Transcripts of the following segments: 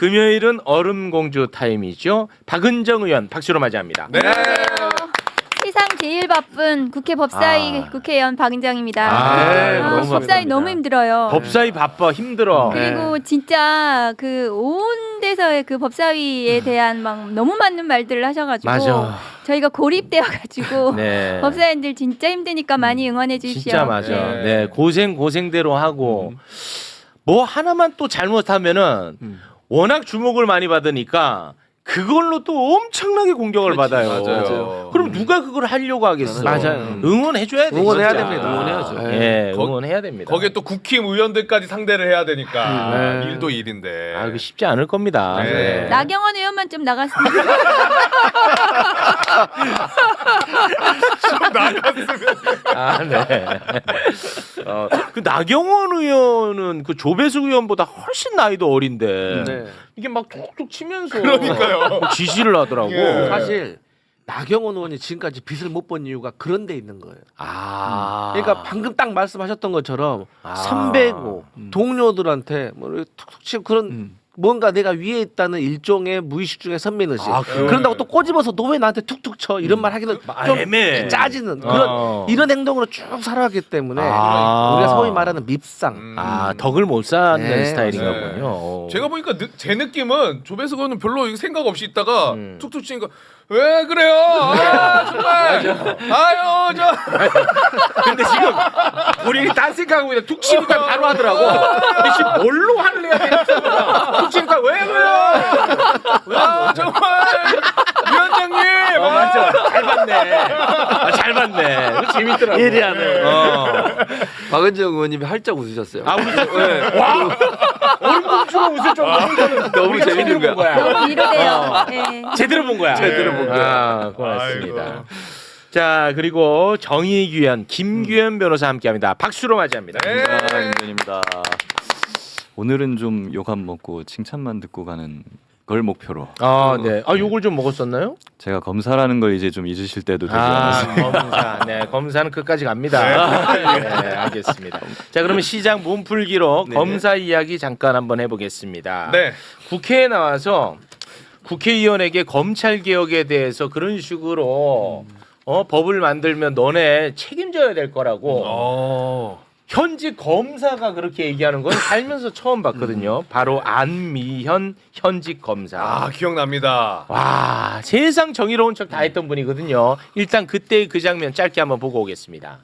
금요일은 얼음공주 타임이죠. 박은정 의원 박수로 맞이합니다. 네. 세상 제일 바쁜 국회 법사위 아. 국회의원 박은정입니다. 아, 네, 아, 너무 법사위 감사합니다. 너무 힘들어요. 법사위 바빠 힘들어. 그리고 진짜 그 온 데서의 그 법사위에 대한 막 너무 많은 말들을 하셔가지고 맞아. 저희가 고립되어가지고 네. 법사위원들 진짜 힘드니까 많이 응원해 주십시오. 진짜 맞아. 네. 네. 고생 고생대로 하고 뭐 하나만 또 잘못하면은 워낙 주목을 많이 받으니까 그걸로 또 엄청나게 공격을 받아요. 맞아요. 그럼 누가 그걸 하려고 하겠어? 맞아요. 응원해 줘야 돼. 응원해야 진짜. 됩니다. 응원해야죠. 예, 거- 응원해야 됩니다. 거기에 또 국힘 의원들까지 상대를 해야 되니까 네. 일도 일인데. 아, 그 쉽지 않을 겁니다. 네. 네. 나경원 의원만 좀 나갔으면 아, 네. 어, 그 나경원 의원은 그 조배수 의원보다 훨씬 나이도 어린데 네. 이게 막 툭툭 치면서 그러니까요. 지시를 하더라고. 예. 사실 나경원 의원이 지금까지 빚을 못 본 이유가 그런 데 있는 거예요. 아. 그러니까 방금 딱 말씀하셨던 것처럼 아. 선배고 동료들한테 뭐 이렇게 툭툭 치고 그런 뭔가 내가 위에 있다는 일종의 무의식 중의 선민의식. 아, 그래. 그런다고 또 꼬집어서 너 왜 나한테 툭툭 쳐 이런 말 하기는 아, 좀 애매해. 짜지는 그런 어. 이런 행동으로 쭉 살아왔기 때문에 아. 우리가 소위 말하는 밉상. 음. 아 덕을 못 쌓는 네, 스타일인가 맞아요. 보군요. 어. 제가 보니까 느- 제 느낌은 조배수 의원은 별로 생각 없이 있다가 음. 툭툭 치니까 왜 그래요? 아, 정말. 아유 저 근데 지금 본인이 딴 생각하고 있는데 툭 치니까 바로 하더라고. 지금 뭘로 화를 내야 되나? 툭 치니까 왜 그래요? 아, 정말 위원장님. 어, 맞아. 잘 봤네. 아, 잘 봤네. 그거 재밌더라고. 예리하네. 어. 박은정 의원님이 활짝 웃으셨어요. 아, 우리 와! 얼굴주로 웃을 정도로 너무 재밌는 거야. 거야. 너무. 어. 네. 제대로 본 거야. 제대로 본 거야. 아, 고맙습니다. 아이고. 자, 그리고 정의규현, 김규현 변호사 함께합니다. 박수로 맞이합니다. 네. 아. 오늘은 좀 욕 안 먹고 칭찬만 듣고 가는 걸 목표로 아, 네. 아, 욕을 좀 먹었었나요? 제가 검사라는 걸 이제 좀 잊으실 때도 되지 아, 않았어요. 검사. 네, 검사는 끝까지 갑니다. 네, 알겠습니다. 자, 그러면 시장 몸풀기로 검사 이야기 잠깐 한번 해보겠습니다. 네. 국회에 나와서 국회의원에게 검찰 개혁에 대해서 그런 식으로 어, 법을 만들면 너네 책임져야 될 거라고 어. 현직 검사가 그렇게 얘기하는 건 살면서 처음 봤거든요. 바로 안미현 현직 검사. 아 기억납니다. 와 세상 정의로운 척 다 했던 분이거든요. 일단 그때 그 장면 짧게 한번 보고 오겠습니다.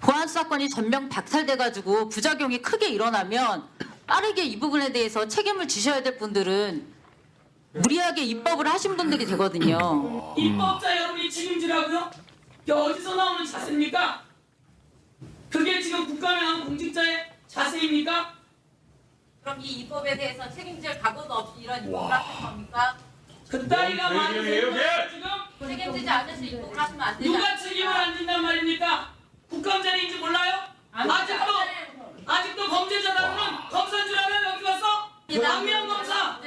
보안 사건이 전면 박살돼가지고 부작용이 크게 일어나면 빠르게 이 부분에 대해서 책임을 지셔야 될 분들은 무리하게 입법을 하신 분들이 되거든요. 입법자 여러분이 책임지라고요? 이게 어디서 나오는 자세입니까? 그게 지금 국가명한 공직자의 자세입니까? 그럼 이 입법에 대해서 책임질 각오도 없이 이런 입법을 하신 겁니까? 그 따위가 많은 세력을 지금 책임지지 않으실 입법을 하시면 안 되지 누가? 책임을 안 진단 말입니까? 국감자리인지 몰라요? 아직도 아직도 범죄자라고는 검사인 줄 알아요 여기 와서? 안면 검사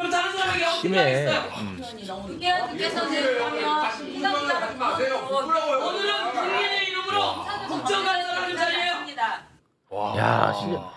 그럼 다른 사람에게 어떻게 심해. 하겠어요? 국회의원님께서는 그러면 오늘은 국민의 이름으로 국정감사를 자리에요. 야 진짜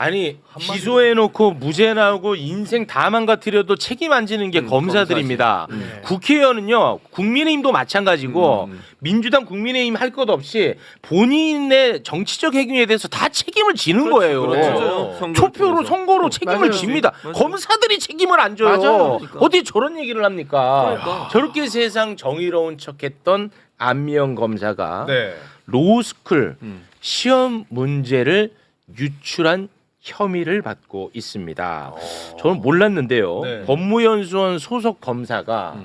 아니 기소해놓고 무죄 나오고 인생 다 망가뜨려도 책임 안 지는 게 검사들입니다. 국회의원은요 국민의힘도 마찬가지고 민주당 국민의힘 할 것 없이 본인의 정치적 행위에 대해서 다 책임을 지는 거예요. 그렇죠. 투표로 선거로 책임을 맞아요. 집니다. 검사들이 책임을 안 져요. 맞아요. 그러니까. 어디 저런 얘기를 합니까? 저렇게 세상 정의로운 척했던 안미영 검사가 네. 로스쿨 시험 문제를 유출한 혐의를 받고 있습니다. 저는 몰랐는데요. 네. 법무연수원 소속 검사가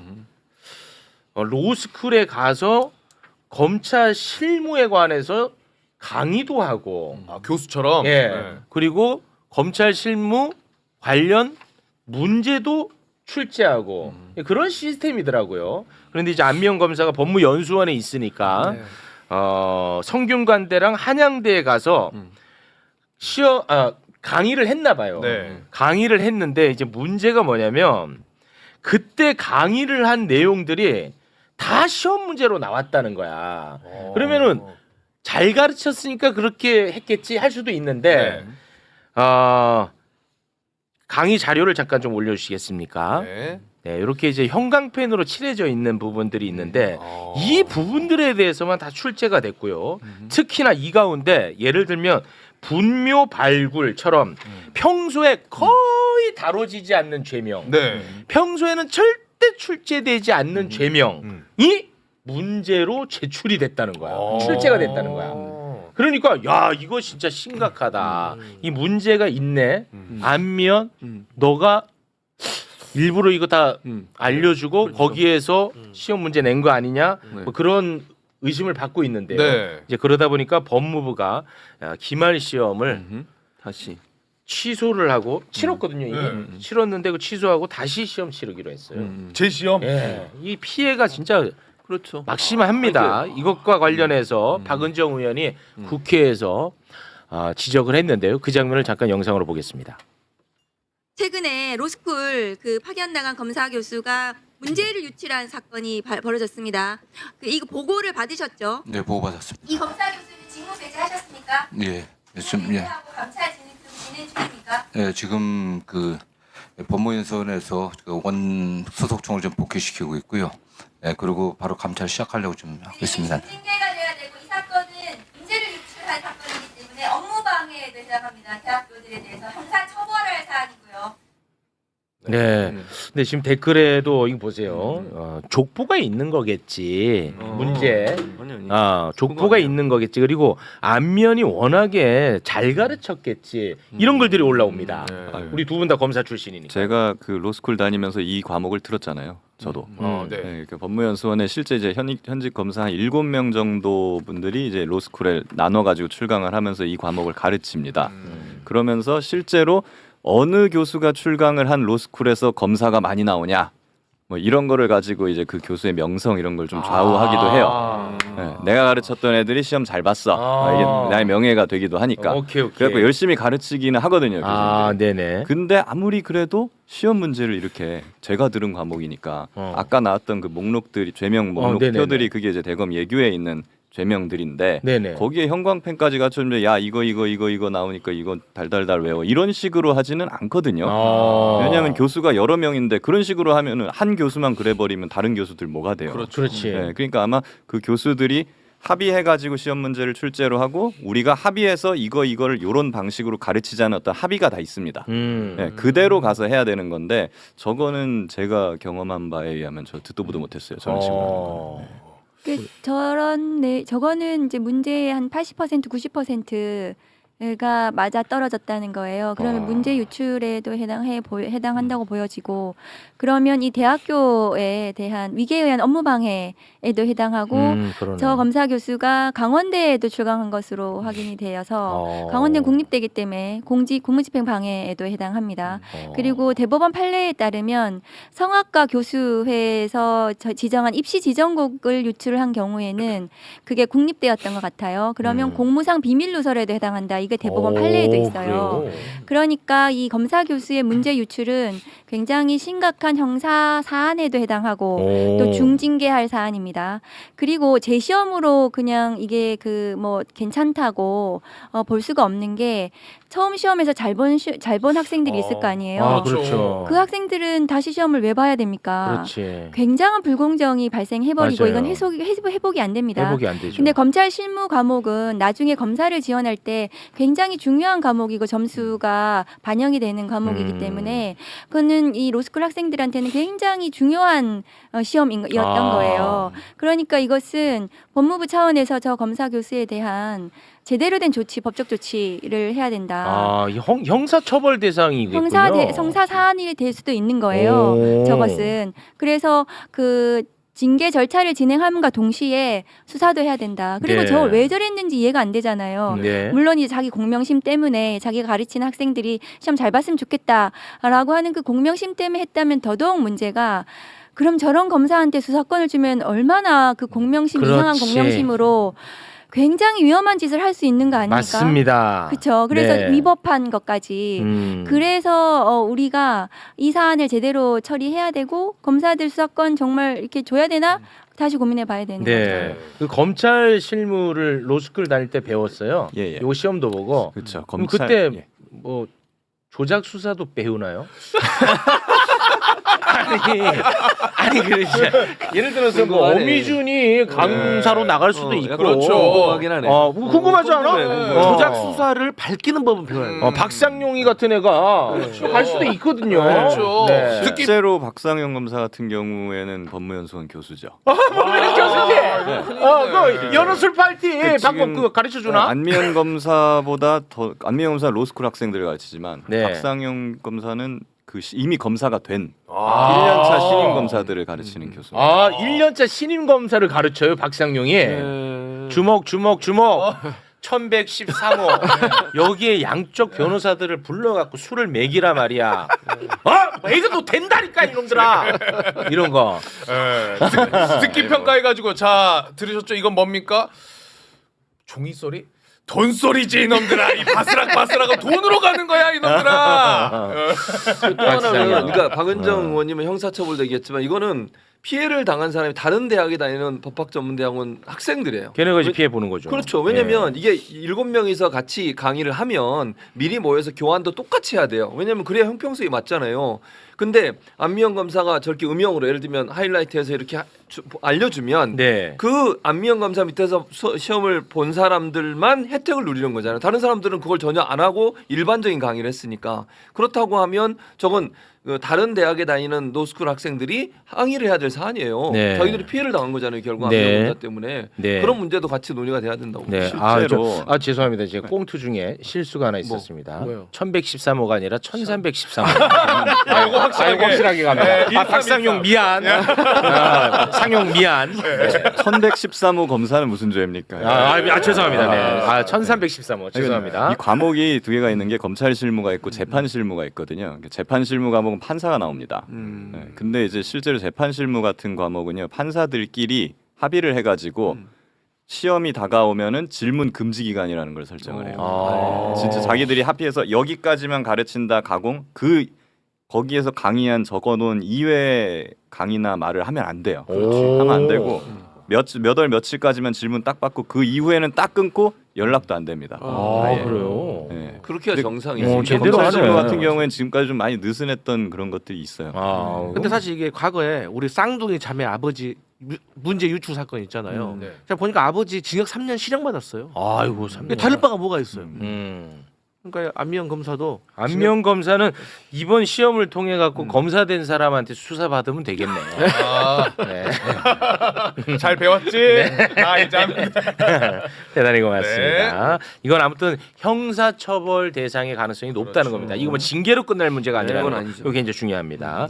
어, 로스쿨에 가서 검찰 실무에 관해서 강의도 하고 아 교수처럼. 예 네. 그리고 검찰 실무 관련 문제도 출제하고 예, 그런 시스템이더라고요. 그런데 이제 안미영 검사가 법무연수원에 있으니까 어, 성균관대랑 한양대에 가서 시어 아, 강의를 했나 봐요. 네. 강의를 했는데 이제 문제가 뭐냐면 그때 강의를 한 내용들이 다 시험 문제로 나왔다는 거야. 그러면은 잘 가르쳤으니까 그렇게 했겠지 할 수도 있는데 어, 강의 자료를 잠깐 좀 올려주시겠습니까? 네. 네, 이렇게 이제 형광펜으로 칠해져 있는 부분들이 있는데 어. 이 부분들에 대해서만 다 출제가 됐고요. 특히나 이 가운데 예를 들면 분묘 발굴처럼 평소에 거의 다뤄지지 않는 죄명, 네. 평소에는 절대 출제되지 않는 죄명이 음. 문제로 제출이 됐다는 거야. 어. 출제가 됐다는 거야. 그러니까 야 이거 진짜 심각하다. 이 문제가 있네. 안면 음. 너가 일부러 이거 다 음. 알려주고 거기에서 시험 문제 낸 거 아니냐 네. 뭐 그런 의심을 받고 있는데요. 네. 이제 그러다 보니까 법무부가 아, 기말 시험을 음흠. 다시 취소를 하고 치렀거든요. 이게 음. 치렀는데 그 취소하고 다시 시험 치르기로 했어요. 음. 제 시험. 예, 이 피해가 진짜 그렇죠. 막심합니다. 이것과 관련해서 박은정 의원이 국회에서 아, 지적을 했는데요. 그 장면을 잠깐 영상으로 보겠습니다. 최근에 로스쿨 그 파견당한 검사 교수가 문제를 유출한 사건이 발- 벌어졌습니다. 그 이거 보고를 받으셨죠? 네, 보고받았습니다. 이 검사 교수는 직무 배제하셨습니까? 예, 예, 지금 예, 하고 감찰 진행, 진행 중입니까? 예, 지금 그 법무연수원에서 그원 소속총을 좀 복귀시키고 있고요. 예, 그리고 바로 감찰 시작하려고 좀 하고 있습니다. 징계가 돼야 되고 이 사건은 문제를 유출한 사건이기 때문에 업무 방해에도 해당합니다. 대학교들에 대해서 형사 처벌할 사안이고요. 네. 음. 근데 지금 댓글에도 이거 보세요. 어, 족보가 있는 거겠지. 어. 문제. 아니 아니. 아, 족보가 아니야. 있는 거겠지. 그리고 안면이 워낙에 잘 가르쳤겠지. 이런 글들이 올라옵니다. 네. 아유. 우리 두 분 다 검사 출신이니까. 제가 그 로스쿨 다니면서 이 과목을 들었잖아요. 저도. 어, 음. 네. 네, 그 법무연수원에 실제 이제 현, 현직 검사 한 일곱 명 정도 분들이 이제 로스쿨에 나눠 가지고 출강을 하면서 이 과목을 가르칩니다. 음. 그러면서 실제로 어느 교수가 출강을 한 로스쿨에서 검사가 많이 나오냐 뭐 이런 거를 가지고 이제 그 교수의 명성 이런 걸 좀 좌우하기도 해요. 아. 네, 내가 가르쳤던 애들이 시험 잘 봤어. 아. 아, 이게 나의 명예가 되기도 하니까. 오케이, 오케이. 그래갖고 열심히 가르치기는 하거든요. 아, 교수님들이. 네네. 근데 아무리 그래도 시험 문제를 이렇게 제가 들은 과목이니까 어. 아까 나왔던 그 목록들이 죄명 어, 네네네. 목록표들이 그게 이제 대검 예규에 있는 죄명들인데 네네. 거기에 형광펜까지 갖춰주면 야 이거 이거 이거 이거 나오니까 이거 달달달 외워 이런 식으로 하지는 않거든요. 아. 왜냐하면 교수가 여러 명인데 그런 식으로 하면은 한 교수만 그래 버리면 다른 교수들 뭐가 돼요. 그렇지. 네, 그러니까 아마 그 교수들이 합의해가지고 시험 문제를 출제로 하고 우리가 합의해서 이거 이거를 이런 방식으로 가르치자는 어떤 합의가 다 있습니다. 음. 네, 그대로 가서 해야 되는 건데 저거는 제가 경험한 바에 의하면 저 듣도 보도 못했어요. 거는. 어. 그 저런 네 저거는 이제 문제의 한 80% 90% 가 맞아 떨어졌다는 거예요. 그러면 아. 문제 유출에도 해당해 보, 해당한다고 보여지고 그러면 이 대학교에 대한 위계에 의한 업무 방해에도 해당하고 음, 그러네. 저 검사 교수가 강원대에도 출강한 것으로 확인이 되어서 어. 강원대 는 국립대기 때문에 공직 공무집행 방해에도 해당합니다. 어. 그리고 대법원 판례에 따르면 성악가 교수회에서 저- 지정한 입시 지정곡을 유출한 경우에는 그게 국립대였던 것 같아요. 그러면 음. 공무상 비밀 누설에도 해당한다. 이게 대법원 판례에도 오, 있어요. 그래요? 그러니까 이 검사 교수의 문제 유출은 굉장히 심각한 형사 사안에도 해당하고 오. 또 중징계할 사안입니다. 그리고 재시험으로 그냥 이게 그 뭐 괜찮다고 어, 볼 수가 없는 게 처음 시험에서 잘 본 잘 본 학생들이 있을 거 아니에요. 아, 그렇죠. 그 학생들은 다시 시험을 왜 봐야 됩니까? 그렇지. 굉장한 불공정이 발생해버리고 맞아요. 이건 회복- 회복이 안 됩니다. 회복이 안 되죠. 근데 검찰 실무 과목은 나중에 검사를 지원할 때 굉장히 중요한 과목이고 점수가 반영이 되는 과목이기 음. 때문에 그거는 이 로스쿨 학생들한테는 굉장히 중요한 어, 시험이었던 아. 거예요. 그러니까 이것은 법무부 차원에서 저 검사 교수에 대한 제대로 된 조치, 법적 조치를 해야 된다. 아, 이 형, 형사 처벌 대상이겠군요. 형사 대, 성사 사안이 될 수도 있는 거예요. 오. 저것은 그래서 그 징계 절차를 진행함과 동시에 수사도 해야 된다. 그리고 네. 저걸 왜 저랬는지 이해가 안 되잖아요. 네. 물론 이제 자기 공명심 때문에 자기가 가르치는 학생들이 시험 잘 봤으면 좋겠다라고 하는 그 공명심 때문에 했다면 더더욱 문제가 그럼 저런 검사한테 수사권을 주면 얼마나 그 공명심 이상한 그렇지. 공명심으로 굉장히 위험한 짓을 할 수 있는 거 아닙니까? 맞습니다. 그렇죠. 그래서 네. 위법한 것까지 음. 그래서 어, 우리가 이 사안을 제대로 처리해야 되고 검사들 수사권 정말 이렇게 줘야 되나 다시 고민해 봐야 되는 거죠. 네. 그 검찰 실무를 로스쿨 다닐 때 배웠어요. 예, 예. 요 시험도 보고. 그렇죠. 그럼 검찰 그때 예. 뭐 조작 수사도 배우나요? 아니, 아니 그러지. 예를 들어서 뭐 궁금하네. 어미준이 강사로 나갈 수도 어, 있고. 약간 궁금하긴 하네. 어, 뭐 궁금하지 않아? 궁금해, 궁금해. 어. 조작 수사를 밝히는 법은 배워야 돼. 어, 박상용이 같은 애가 갈 수도 있거든요. 그렇죠. 네. 특히 실제로 박상영 검사 같은 경우에는 법무연수원 교수죠. 법무관 교수지. 어, 그 연어 술 파티 그 방법 지금 그거 가르쳐 주나? 안미연 검사보다 더 안미연 검사 로스쿨 학생들을 가르치지만 네. 박상영 검사는 그 시- 이미 검사가 된 아. 1년차 신임 검사들을 가르치는 교수. 아, 1년차 신임 검사를 가르쳐요, 박상용이. 주먹 주먹 주먹. 1113호 여기에 양쪽 변호사들을 불러갖고 술을 먹이라 말이야. 어? 뭐 이거 너 된다니까 이놈들아. 이런 거. 예, 듣- 듣기 평가해가지고 자 들으셨죠? 이건 뭡니까? 종이 소리? 돈 소리지 이놈들아 이 바스락 바스락은 돈으로 가는 거야 이놈들아 또 하나는 그러니까 박은정 의원님은 형사처벌 되겠지만 이거는 피해를 당한 사람이 다른 대학에 다니는 법학 전문 대학원 학생들이에요. 걔네가 이제 피해 보는 거죠. 그렇죠. 왜냐면 이게 일곱 명이서 같이 강의를 하면 미리 모여서 교환도 똑같이 해야 돼요. 왜냐면 그래야 형평성이 맞잖아요. 근데 안미영 검사가 저렇게 음영으로 예를 들면 하이라이트해서 이렇게 하- 주- 알려주면 네. 그 안미영 검사 밑에서 수- 시험을 본 사람들만 혜택을 누리는 거잖아요. 다른 사람들은 그걸 전혀 안 하고 일반적인 강의를 했으니까 그렇다고 하면 저건 그 다른 대학에 다니는 노스쿨 학생들이 항의를 해야 될 사안이에요. 네. 자기들이 피해를 당한 거잖아요. 결국 네. 안미영 검사 때문에 네. 그런 문제도 같이 논의가 돼야 된다고. 네. 봅니다. 아, 실제로- 저, 아 죄송합니다. 제가 꽁트 중에 실수가 하나 있었습니다. 뭐요? 1113호가 아니라 1313호. 아 이거 확실하게 아, 확실하게 갑니다. 아, 박상용 미안. 아, 상용 미안. 네. 1113호 검사는 무슨 죄입니까? 아, 아, 아, 죄송합니다. 네. 아, 1313호. 죄송합니다. 이 과목이 두 개가 있는 게 검찰 실무가 있고 재판 실무가 있거든요. 재판 실무 과목 은 판사가 나옵니다. 음. 네, 근데 이제 실제로 재판 실무 같은 과목은요 판사들끼리 합의를 해가지고 시험이 다가오면은 질문 금지 기간이라는 걸 설정을 해요. 아. 진짜 자기들이 합의해서 여기까지만 가르친다 가공 그 거기에서 강의한 적어놓은 이외 강의나 말을 하면 안 돼요. 오. 하면 안 되고 몇 몇 월 며칠까지만 질문 딱 받고 그 이후에는 딱 끊고 연락도 안 됩니다. 아, 아예. 그래요. 네. 그렇게 해야 정상이지. 어, 제대로 검찰 하네. 같은 경우에는 지금까지 좀 많이 느슨했던 그런 것들이 있어요. 아, 근데 사실 이게 과거에 우리 쌍둥이 자매 아버지 유- 문제 유출 사건 있잖아요. 네. 제가 보니까 아버지 징역 3년 실형 받았어요. 아이고 참. 다를 바가 뭐가 있어요? 음. 그러니까 안미영 검사도 안명 검사는 이번 시험을 통해 갖고 검사된 사람한테 수사 받으면 되겠네. 아, 네. 잘 배웠지? 아 이제 하면 돼. 대단히 고맙습니다. 이건 아무튼 형사처벌 대상의 가능성이 높다는 겁니다. 이거 뭐 징계로 끝날 문제가 아니라 그건 아니죠. 이게 이제 중요합니다.